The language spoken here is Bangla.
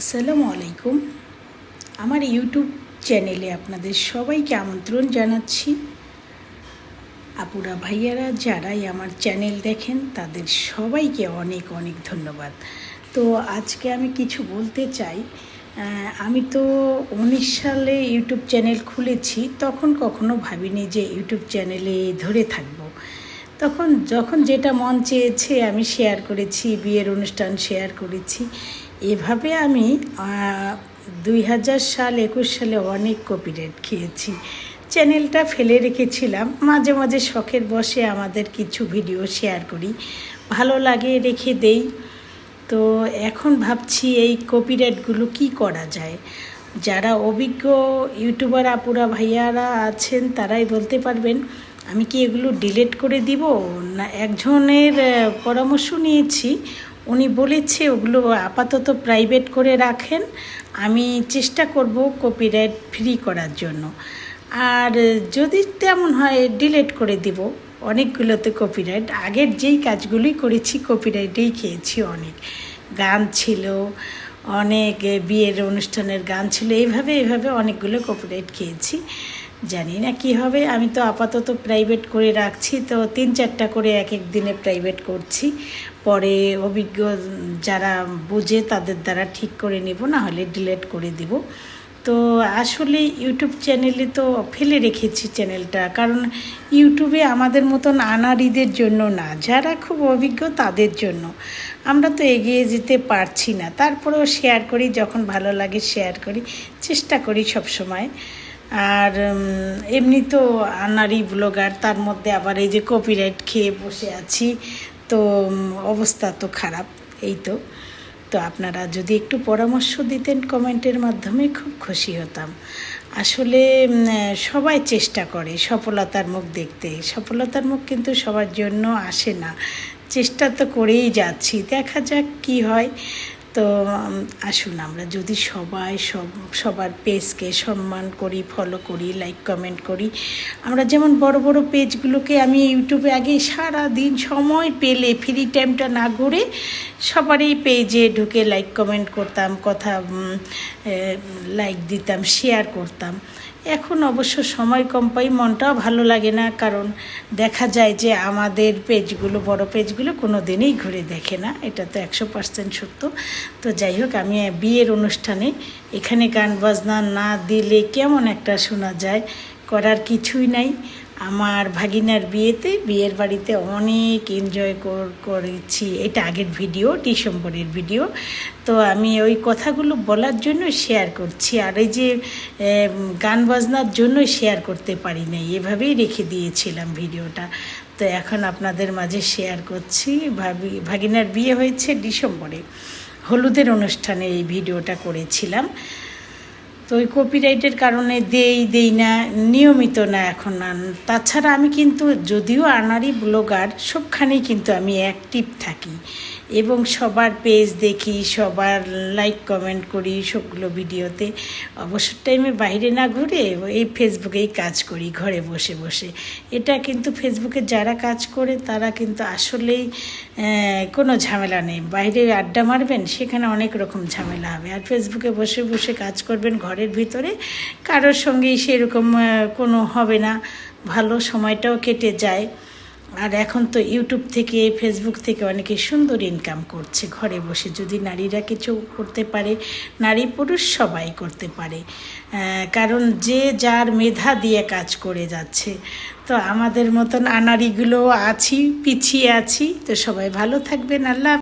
আসসালামু আলাইকুম। আমার ইউটিউব চ্যানেলে আপনাদের সবাইকে আমন্ত্রণ জানাচ্ছি। আপুরা ভাইয়ারা যারাই আমার চ্যানেল দেখেন, তাদের সবাইকে অনেক অনেক ধন্যবাদ। তো আজকে আমি কিছু বলতে চাই। আমি তো উনিশ সালে ইউটিউব চ্যানেল খুলেছি, তখন কখনো ভাবিনি যে ইউটিউব চ্যানেলে ধরে থাকব। তখন যখন যেটা মন চেয়েছে আমি শেয়ার করেছি, বিয়ের অনুষ্ঠান শেয়ার করেছি। এভাবে আমি দুই হাজার সাল, একুশ সালে অনেক কপিরাইট খেয়েছি। চ্যানেলটা ফেলে রেখেছিলাম। মাঝে মাঝে শখের বসে আমাদের কিছু ভিডিও শেয়ার করি। ভালো লাগে, রেখে দেই। তো এখন ভাবছি এই কপিরাইটগুলো কি করা যায়? যারা অভিজ্ঞ ইউটিউবার আপুরা, ভাইয়ারা আছেন, তারাই বলতে পারবেন, আমি কি এগুলো ডিলিট করে দিব? না, একজনের পরামর্শ নিয়েছি। উনি বলেছে, ওগুলো আপাতত প্রাইভেট করে রাখেন। আমি চেষ্টা করব কপিরাইট ফ্রি করার জন্য। আর যদি তেমন হয় ডিলেট করে দিব। অনেকগুলোতে কপিরাইট আগের যেই কাজগুলি করেছি কপিরাইটেই খেয়েছি অনেক। গান ছিল অনেক বিয়ের অনুষ্ঠানের গান ছিল। এইভাবে এইভাবে অনেকগুলো কপিরাইট খেয়েছি। জানি না কি হবে, আমি তো আপাতত প্রাইভেট করে রাখছি। তো তিন চারটা করে এক এক দিনে প্রাইভেট করছি। পরে অভিজ্ঞ যারা বুঝে তাদের দ্বারা ঠিক করে নেব, না হলে ডিলেট করে দিব। তো আসলে ইউটিউব চ্যানেলে তো ফেলে রেখেছি চ্যানেলটা, কারণ ইউটিউবে আমাদের মতন আনারিদের জন্য না, যারা খুব অভিজ্ঞ তাদের জন্য। আমরা তো এগিয়ে যেতে পারছি না, তারপরেও শেয়ার করি, যখন ভালো লাগে শেয়ার করি, চেষ্টা করি সব সময়। আর এমনি তো আনারি ব্লগার তার মধ্যে আবার এই যে কপিরাইট খেয়ে বসে আছি, তো অবস্থা তো খারাপ, এই তো। তো আপনারা যদি একটু পরামর্শ দিতেন কমেন্টের মাধ্যমে খুব খুশি হতাম। আসলে সবাই চেষ্টা করে সফলতার মুখ দেখতে। সফলতার মুখ কিন্তু সবার জন্য আসে না। চেষ্টা তো করেই যাচ্ছি। দেখা যাক কি হয়। তো আসুন আমরা যদি সবাই সব, সবার পেজকে সম্মান করি ফলো করি লাইক কমেন্ট করি, আমরা যেমন বড় বড় পেজগুলোকে আমি ইউটিউবে আগে সারা দিন সময় পেলে ফ্রি টাইমটা না ঘুরে সবারই পেজে ঢুকে লাইক কমেন্ট করতাম, কথা লাইক দিতাম শেয়ার করতাম। এখন অবশ্য সময় কম পাই, মনটাও ভালো লাগে না, কারণ দেখা যায় যে আমাদের পেজগুলো, বড় পেজগুলো কোনো দিনই ঘুরে দেখে না, এটা তো একশো পার্সেন্ট সত্য। তো যাই হোক, আমি বিয়ের অনুষ্ঠানে এখানে গান বাজনা না দিলে কেমন একটা শোনা যায়, করার কিছুই নাই। আমার ভাগিনার বিয়েতে, বিয়ের বাড়িতে অনেক এনজয় করেছি। এটা আগের ভিডিও ডিসেম্বরের ভিডিও তো আমি ওই কথাগুলো বলার জন্য শেয়ার করছি। আর এই যে গান বাজনার জন্য শেয়ার করতে পারি নাই। এভাবেই রেখে দিয়েছিলাম ভিডিওটা তো এখন আপনাদের মাঝে শেয়ার করছি। ভাবি, ভাগিনার বিয়ে হয়েছে ডিসেম্বরে। হলুদের অনুষ্ঠানে এই ভিডিওটা করেছিলাম। তো ওই কপিরাইটের কারণে দেই দেই না, নিয়মিত না এখন আর। তাছাড়া আমি কিন্তু যদিও আনারি ব্লগার সবখানেই কিন্তু আমি অ্যাক্টিভ থাকি। এবং সবার পেজ দেখি, সবার লাইক কমেন্ট করি সবগুলো ভিডিওতে। অবসর টাইমে বাইরে না ঘুরে এই ফেসবুকেই কাজ করি, ঘরে বসে বসে। এটা কিন্তু ফেসবুকে যারা কাজ করে, তারা কিন্তু আসলেই কোনো ঝামেলা নেই। বাইরে আড্ডা মারবেন, সেখানে অনেক রকম ঝামেলা হবে। আর ফেসবুকে বসে বসে কাজ করবেন ঘরের ভিতরে। কারোর সঙ্গেই সেরকম কোনো হবে না। ভালো সময়টাও কেটে যায়। আর এখন তো ইউটিউব থেকে, ফেসবুক থেকে অনেকে সুন্দর ইনকাম করছে ঘরে বসে। যদি নারীরা কিছু করতে পারে, নারী পুরুষ সবাই করতে পারে। কারণ যে যার মেধা দিয়ে কাজ করে যাচ্ছে। তো আমাদের মতন আনারিগুলো আছি, পিছিয়ে আছি। তো সবাই ভালো থাকবেন। আল্লাহ